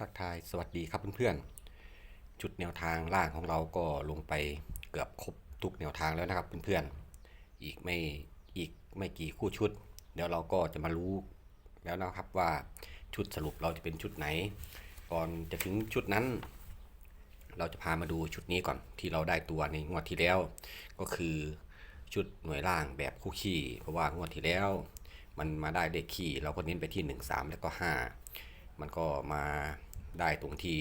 ทักทายสวัสดีครับเพื่อนๆ ชุดแนวทางล่างของเราก็ลงไปเกือบครบทุกแนวทางแล้วนะครับเพื่อนๆ อีกไม่อีกไม่กี่คู่ชุด เดี๋ยวเราก็จะมารู้แล้วนะครับว่าชุดสรุปเราจะเป็นชุดไหน ก่อนจะถึงชุดนั้น เราจะพามาดูชุดนี้ก่อนที่เราได้ตัวในงวดที่แล้ว ก็คือชุดหน่วยล่างแบบคู่ขี้ เพราะว่างวดที่แล้ว มันมาได้เลขขี้เราก็เน้นไปที่ 1 3 แล้วก็ 5 มันก็มา ได้ตรงที่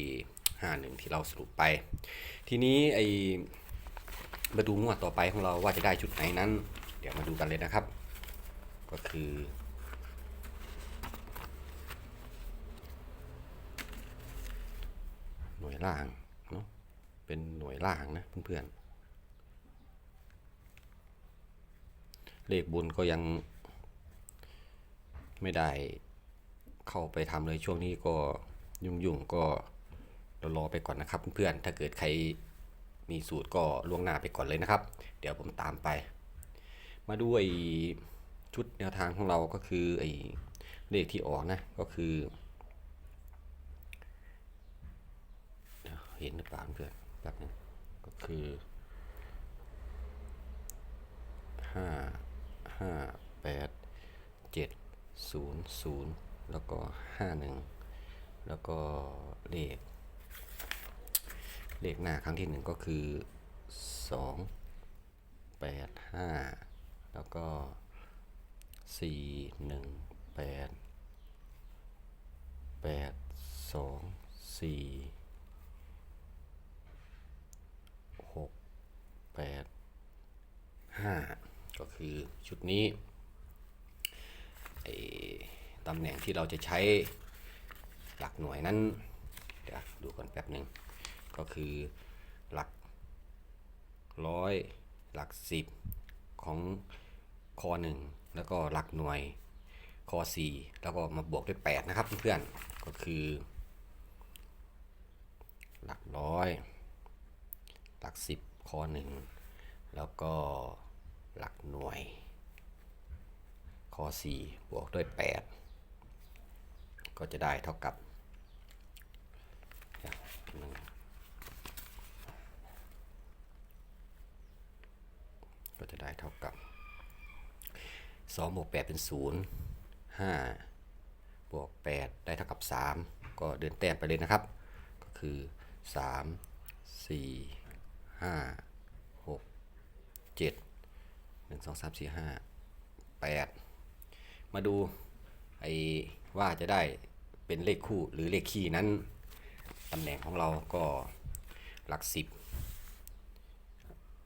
51ที่เราสรุปไป ทีนี้ไอมาดูงวดต่อไปของเราว่าจะได้ชุดไหนนั้น เดี๋ยวมาดูกันเลยนะครับ ก็คือหน่วยล่างเนาะเป็นหน่วยล่างนะเพื่อนๆเลขบุญก็ยังไม่ได้เข้าไปทำเลยช่วงนี้ก็ ยุ่งๆก็เรารอไปก่อนนะครับเพื่อนๆถ้าเกิดใครมีสูตรก็ล่วงหน้าไปก่อนเลยนะครับ เดี๋ยวผมตามไป มาดูไอ้ชุดแนวทางของเราก็คือไอ้เลขที่ออกนะก็คือ เห็นหรือเปล่าเพื่อนแป๊บนึงก็คือห้าห้าแปดเจ็ดศูนย์ศูนย์แล้วก็ห้าหนึ่ง แล้วก็เลข เลขหน้าครั้งที่หนึ่งก็คือสองแปดห้าแล้วก็สี่หนึ่งแปดแปดสองสี่หกแปดห้าก็คือชุดนี้ไอตำแหน่งที่เราจะใช้ หลักหน่วยนั้นเดี๋ยวดูก่อนแป๊บหนึ่งก็คือหลักร้อยหลักสิบของคอหนึ่งแล้วก็หลักหน่วยคอสี่แล้วก็มาบวกด้วย8นะครับเพื่อนๆก็คือ หลักร้อยหลักสิบข้อหนึ่งแล้วก็หลักหน่วยข้อสี่บวกด้วยแปดก็จะได้เท่ากับ ก็จะได้เท่ากับสองบวกแปดเป็นศูนย์ห้าบวกแปดได้เท่ากับสามก็เดินแต้มไปเลยนะครับ ก็คือสามสี่ห้าหกเจ็ดหนึ่งสองสามสี่ห้าแปดมาดูไอ้ว่าจะได้เป็นเลขคู่หรือเลขคี่นั้นำแหน่งของเราก็หลักสิบ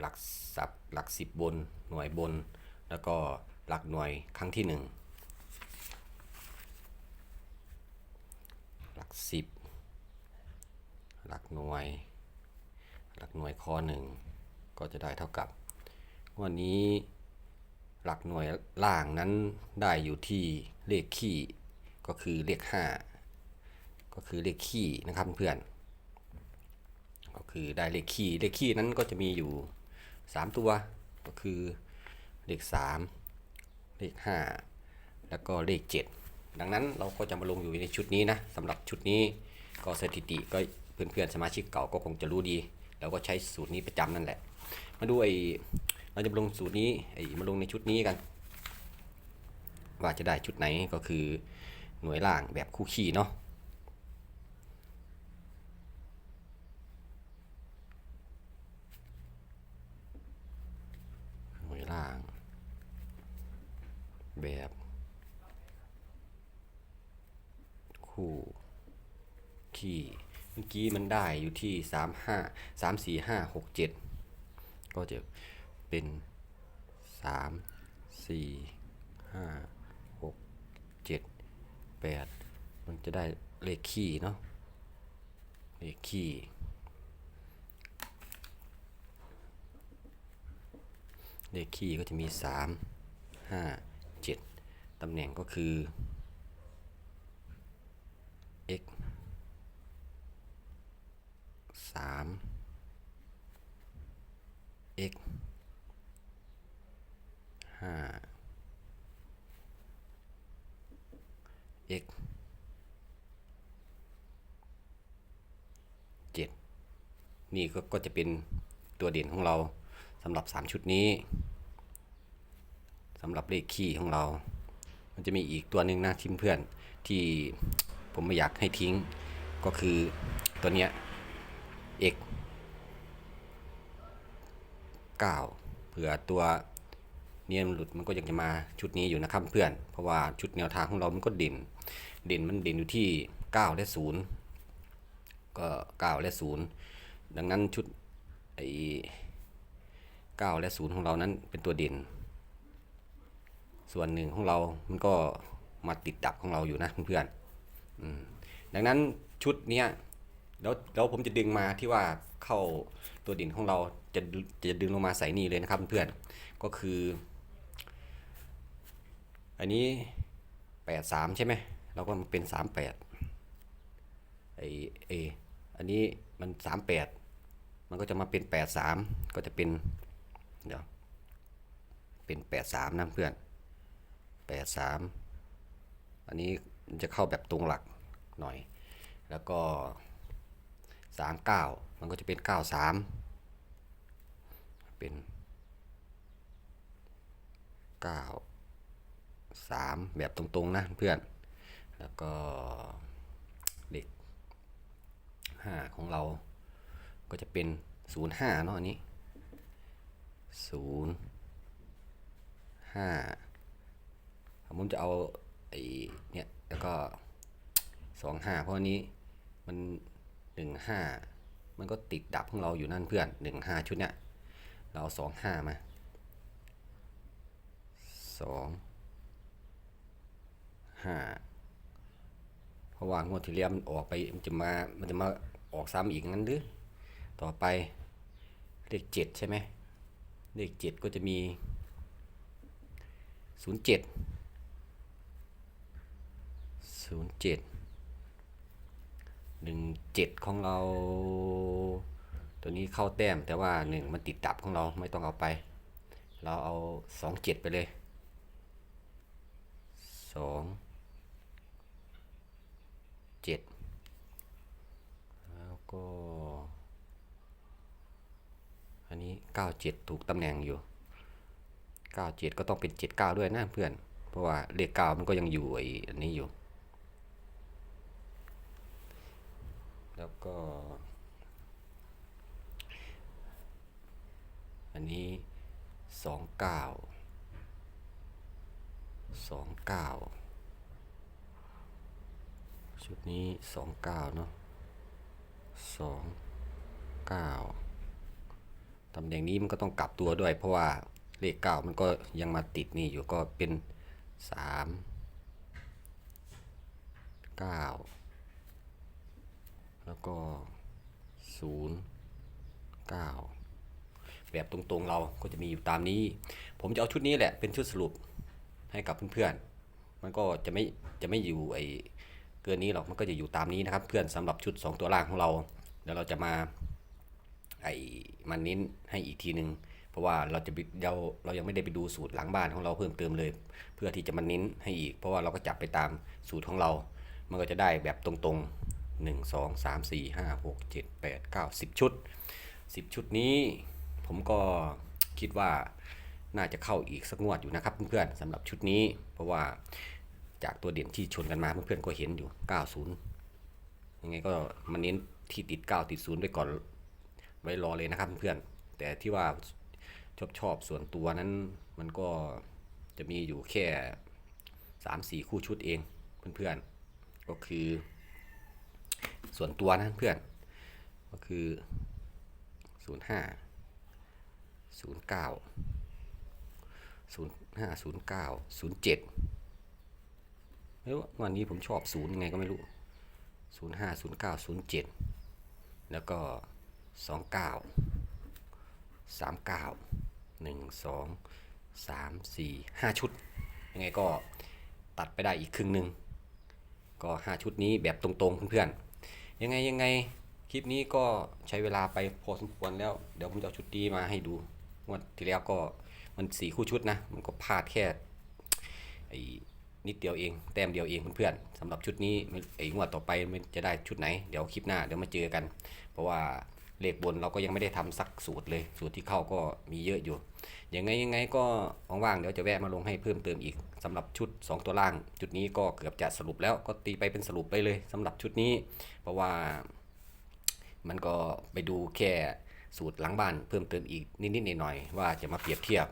หลักสับหลักสิบบนหน่วยบน แล้วก็หลักหน่วยครั้งที่หนึ่งหลักสิบหลักหน่วย หลักหน่วยข้อหนึ่งก็จะได้เท่ากับวันนี้หลักหน่วยล่างนั้นได้อยู่ที่เลขขี้ก็คือเลข5 ก็คือเลขขี้นะครับเพื่อนก็คือได้เลขขี้เลขขี้นั้นก็จะมีอยู่ 3 ตัว ก็คือเลข 3 เลข 5 แล้วก็เลข 7 ดังนั้นเราก็จะมาลงอยู่ในชุดนี้นะสำหรับชุดนี้ก็สถิติก็เพื่อนๆสมาชิกเก่าก็คงจะรู้ดี แล้วก็ใช้สูตรนี้ประจำนั่นแหละ มาดูไอ้เราจะมาลงสูตรนี้ไอ้มาลงในชุดนี้กัน ว่าจะได้ชุดไหนก็คือหน่วยล่างแบบคู่ขี้เนาะหน่วยล่าง แบบ คู่ขี้เมื่อกี้มันได้อยู่ที่สามห้าสามสี่ห้าหกเจ็ดก็จะเป็นสามสี่ห้าหกเจ็ดแปดมันจะได้เลขขี้เนาะเลขขี้เลขขี้ก็จะมีสามห้า ตำแหน่งก็คือ x สาม x ห้า x นี่ก็ก็จะเป็นตัวเด่นของเราสำหรับ 3 ชุดนี้สำหรับเลขคี่ของเรา มันจะมีอีกตัวหนึ่งนะทีมเพื่อนที่ผมไม่อยากให้ทิ้งก็คือตัวเนี้ย x 9เผื่อตัวเนียมนหลุดมันก็ยังจะมาชุดนี้อยู่นะครับเพื่อน เพราะว่าชุดแนวทางของเรามันก็เด่น เด่นมันเด่นอยู่ที่ 9 และ 0 ก็ 9 และ 0 ดังนั้นชุดไอ้9และ 0 ของเรานั้นเป็นตัวเด่น ส่วนหนึ่งของเรา มันก็มาติดดับของเราอยู่นะเพื่อนๆดังนั้นชุดเนี้ยแล้วแล้วผมจะดึงมาที่ว่าเข้าตัวด่นของเราจะจะดึงลงมาใส่นี่เลยนะครับเพื่อนก็คือ อันนี้ 83 ใช่ไหมเราก็มันเป็น 38ไอเออันนี้มัน 38 มันก็จะมาเป็น 83 ก็จะเป็นเดี๋ยวเป็น 83นะเพื่อน 83 อันนี้จะเข้าแบบตรงหลักหน่อย แล้วก็ 39 มันก็จะเป็น 93 เป็น 9 3 แบบตรงๆนะเพื่อน แล้วก็เลข5ของเราก็จะเป็น 05 เนาะอันนี้ 0 5 ผมจะเอาไอ้เนี่ยแล้วก็สองห้าเพราะอันนี้มันหนึ่งห้ามันก็ติดดับของเราอยู่นั่นเพื่อนหนึ่งห้าชุดเนี่ยเราสองห้ามาสองห้าเพราะว่างวดที่แล้วมันออกไปมันจะมามันจะมาออกซ้ำอีกงั้นหรือต่อไปเลขเจ็ดใช่ไหมเลขเจ็ดก็จะมีศูนย์เจ็ด ศูนย์เจ็ดหนึ่งเจ็ดของเรา ตัวนี้เข้าแต้มแต่ว่าหนึ่งมันติดดับของเราไม่ต้องเอาไป เราเอาสองเจ็ดไปเลยสองเจ็ดแล้วก็ อันนี้เก้าเจ็ดถูกตำแหน่งอยู่97ก็ต้องเป็น79ด้วยนะเพื่อน เพราะว่าเลข9มันก็ยังอยู่ไอ้อันนี้อยู่ แล้วก็ อันนี้29 29ชุดนี้29เก้าเนาะ29ตำแหน่งนี้มันก็ต้องกลับตัวด้วย เพราะว่าเลขเก้ามันก็ยังมาติดนี่อยู่ก็เป็นสามเก้า แล้วก็ศูนย์เก้าแบบตรงๆเราก็จะมีอยู่ตามนี้ ผมจะเอาชุดนี้แหละเป็นชุดสรุปให้กับเพื่อนๆ มันก็จะไม่จะไม่อยู่ไอเกินนี้หรอก มันก็จะอยู่ตามนี้นะครับ เพื่อนสำหรับชุด 2 ตัวล่างของเราเดี๋ยวเราจะมาไอ้มันเน้นให้อีกทีหนึ่งเพราะว่าเราจะไปเราเรายังไม่ได้ไปดูสูตรหลังบ้านของเราเพิ่มเติมเลย เพื่อที่จะมาเน้นให้อีก เพราะว่าเราก็จับไปตามสูตรของเรา มันก็จะได้แบบตรงๆ 1 2 3 4 5 6 7 8 9 10 ชุด 10 ชุดนี้ผมก็คิดว่าน่าจะเข้าอีกสักงวดอยู่นะครับเพื่อนๆสำหรับชุดนี้ เพราะว่าจากตัวเด่นที่ชนกันมาเพื่อนๆก็เห็นอยู่ 90 ยังไงก็มาเน้นที่ติด 9 ติด0ไว้ก่อนไว้รอเลยนะครับเพื่อนๆแต่ที่ว่าชอบชอบส่วนตัวนั้นมันก็จะมีอยู่แค่สามสี่คู่ชุดเองเพื่อนๆก็คือ ส่วนตัวนะเพื่อน ก็คือศูนย์ห้าศูนย์เก้าศูนย์ห้าศูนย์เก้าศูนย์เจ็ดไม่รู้วันนี้ผมชอบศูนย์ยังไงก็ไม่รู้ศูนย์ห้าศูนย์เก้าศูนย์เจ็ดแล้วก็สองเก้าสามเก้าหนึ่งสองสามสี่ห้าชุด ยังไงก็ตัดไปได้อีกครึ่งหนึ่งก็ห้าชุดนี้แบบตรงๆเพื่อนๆ ยังไงยังไงคลิปนี้ก็ใช้เวลาไปพอสมควรแล้ว เดี๋ยวผมจะเอาชุดดีมาให้ดูงวดที่แล้วก็มันสี่คู่ชุดนะ มันก็พลาดแค่ไอ้นิดเดียวเอง แต้มเดียวเองเพื่อนๆสำหรับชุดนี้ไอ้งวดต่อไปมันจะได้ชุดไหน เดี๋ยวคลิปหน้าเดี๋ยวมาเจอกัน เพราะว่า เลขบนเราก็ยังไม่ได้ทำสักสูตรเลย สูตรที่เข้าก็มีเยอะอยู่ยังไงยังไงก็ว่างๆเดี๋ยวจะแวะมาลงให้เพิ่มเติมอีกสำหรับชุด 2 ตัวล่าง จุดนี้ก็เกือบจะสรุปแล้วก็ตีไปเป็นสรุปไปเลยสำหรับชุดนี้ เพราะว่ามันก็ไปดูแค่สูตรหลังบ้านเพิ่มเติมอีกนิดๆหน่อยๆว่าจะมาเปรียบเทียบ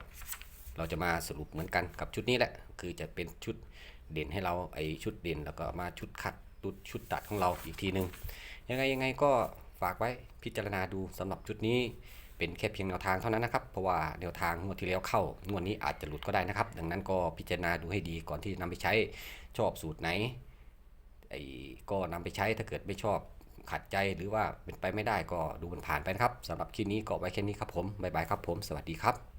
เราจะมาสรุปเหมือนกันกับชุดนี้แหละ คือจะเป็นชุดเด่นให้เราไอชุดเด่นแล้วก็มาชุดคัดชุดชุดตัดของเราอีกทีหนึ่งยังไงยังไงก็ ฝากไว้พิจารณาดูสำหรับชุดนี้เป็นแค่เพียงแนวทางเท่านั้นนะครับ เพราะว่าแนวทางงวดที่แล้วเข้างวดนี้อาจจะหลุดก็ได้นะครับ ดังนั้นก็พิจารณาดูให้ดีก่อนที่จะนำไปใช้ชอบสูตรไหนไอ้ก็นำไปใช้ถ้าเกิดไม่ชอบขัดใจหรือว่าเป็นไปไม่ได้ก็ดูมันผ่านไปนะครับสำหรับคลิปนี้ก็ไว้แค่นี้ครับผมบ๊ายบายครับผม สวัสดีครับ